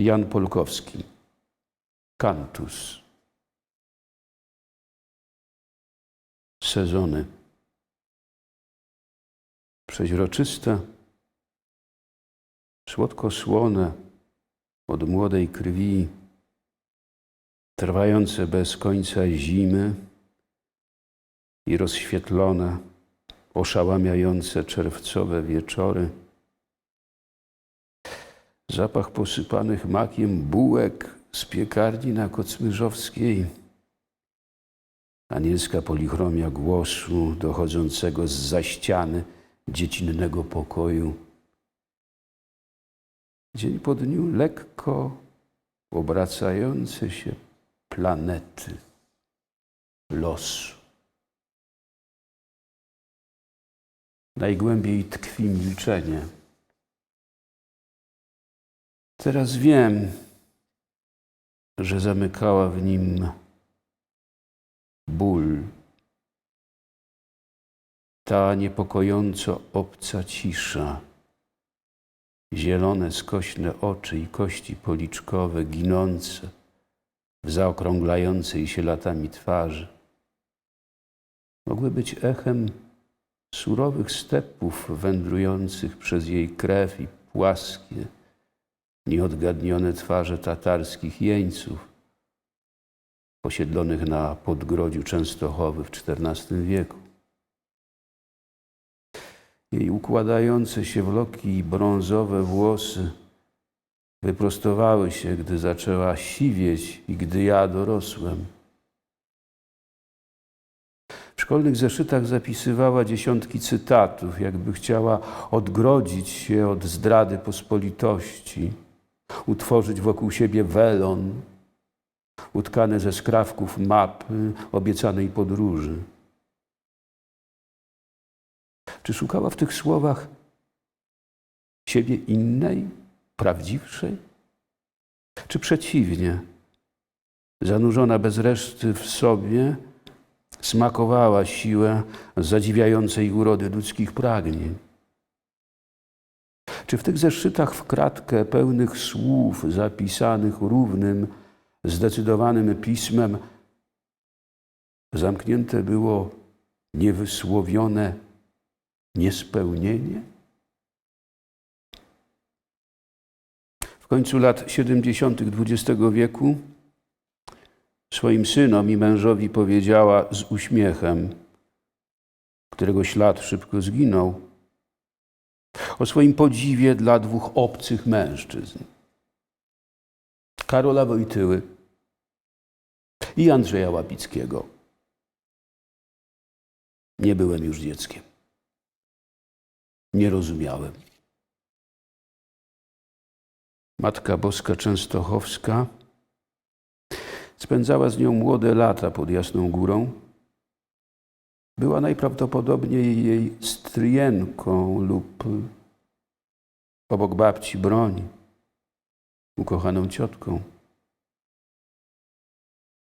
Jan Polkowski. Kantus. Sezony. Przeźroczyste, słodko-słone od młodej krwi, trwające bez końca zimy i rozświetlone, oszałamiające czerwcowe wieczory. Zapach posypanych makiem bułek z piekarni na Kocmyrzowskiej. Anielska polichromia głosu dochodzącego z za ściany dziecinnego pokoju. Dzień po dniu lekko obracające się planety losu. Najgłębiej tkwi milczenie. Teraz wiem, że zamykała w nim ból. Ta niepokojąco obca cisza. Zielone, skośne oczy i kości policzkowe ginące w zaokrąglającej się latami twarzy. Mogły być echem surowych stepów wędrujących przez jej krew i płaskie, nieodgadnione twarze tatarskich jeńców, posiedlonych na podgrodziu Częstochowy w XIV wieku. Jej układające się w loki brązowe włosy wyprostowały się, gdy zaczęła siwieć i gdy ja dorosłem. W szkolnych zeszytach zapisywała dziesiątki cytatów, jakby chciała odgrodzić się od zdrady pospolitości, utworzyć wokół siebie welon, utkane ze skrawków mapy obiecanej podróży. Czy szukała w tych słowach siebie innej, prawdziwszej? Czy przeciwnie, zanurzona bez reszty w sobie, smakowała siłę zadziwiającej urody ludzkich pragnień? Czy w tych zeszytach w kratkę pełnych słów zapisanych równym, zdecydowanym pismem zamknięte było niewysłowione niespełnienie? W końcu lat 70. XX wieku swoim synom i mężowi powiedziała z uśmiechem, którego ślad szybko zginął, o swoim podziwie dla dwóch obcych mężczyzn. Karola Wojtyły i Andrzeja Łapickiego. Nie byłem już dzieckiem. Nie rozumiałem. Matka Boska Częstochowska spędzała z nią młode lata pod Jasną Górą. Była najprawdopodobniej jej stryjenką lub obok babci broni, ukochaną ciotką.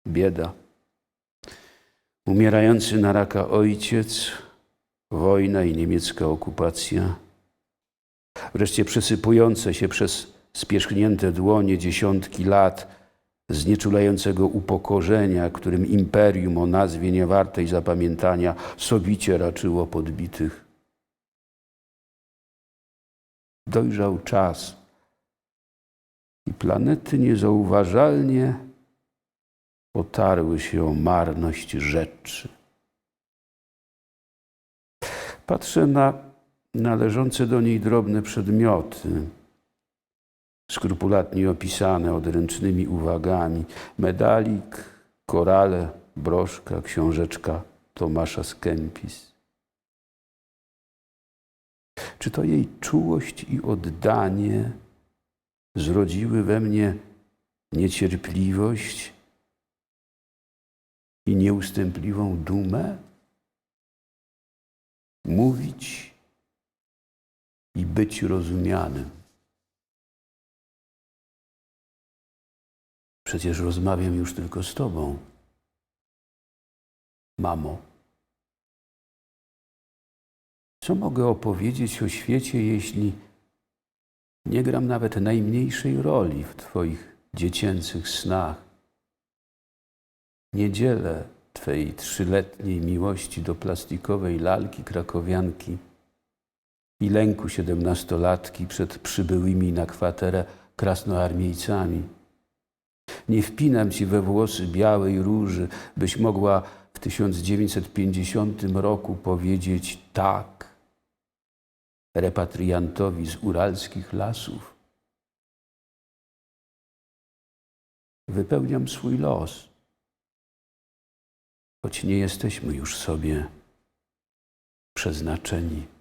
Bieda. Umierający na raka ojciec, wojna i niemiecka okupacja. Wreszcie przesypujące się przez spierzchnięte dłonie dziesiątki lat znieczulającego upokorzenia, którym imperium o nazwie niewartej zapamiętania sowicie raczyło podbitych. Dojrzał czas i planety niezauważalnie otarły się o marność rzeczy. Patrzę na należące do niej drobne przedmioty, skrupulatnie opisane odręcznymi uwagami. Medalik, korale, broszka, książeczka Tomasza z Kempis. Czy to jej czułość i oddanie zrodziły we mnie niecierpliwość i nieustępliwą dumę? Mówić i być rozumianym. Przecież rozmawiam już tylko z Tobą, mamo. Co mogę opowiedzieć o świecie, jeśli Nie gram nawet najmniejszej roli w Twoich dziecięcych snach. Nie dzielę Twej trzyletniej miłości do plastikowej lalki krakowianki i lęku siedemnastolatki przed przybyłymi na kwaterę krasnoarmiejcami. Nie wpinam Ci we włosy białej róży, byś mogła w 1950 roku powiedzieć tak repatriantowi z uralskich lasów. Wypełniam swój los, choć nie jesteśmy już sobie przeznaczeni.